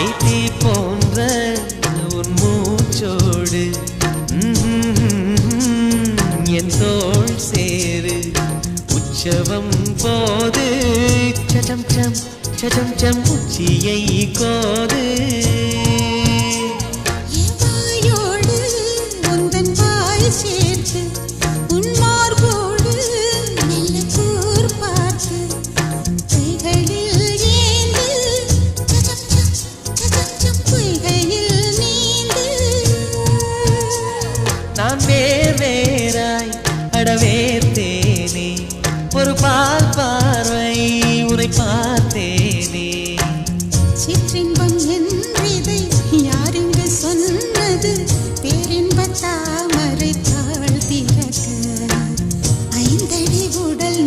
ஏத்தி போன்ற உன் மூச்சோடு என் தோள் சேரு. உற்சவம் போது சடம் சம் சடம் சம் உச்சியை கோது நாம் வேர் வேறாய் அடவேர்த்தேனே ஒரு பால் பார்வை உரை பார்த்தேனே. சிற்றின்பம் என்றதை யார் இங்கு சொன்னது? பேரின்ப தாமரை தாழ் திறக்க. ஐந்தடி உடல்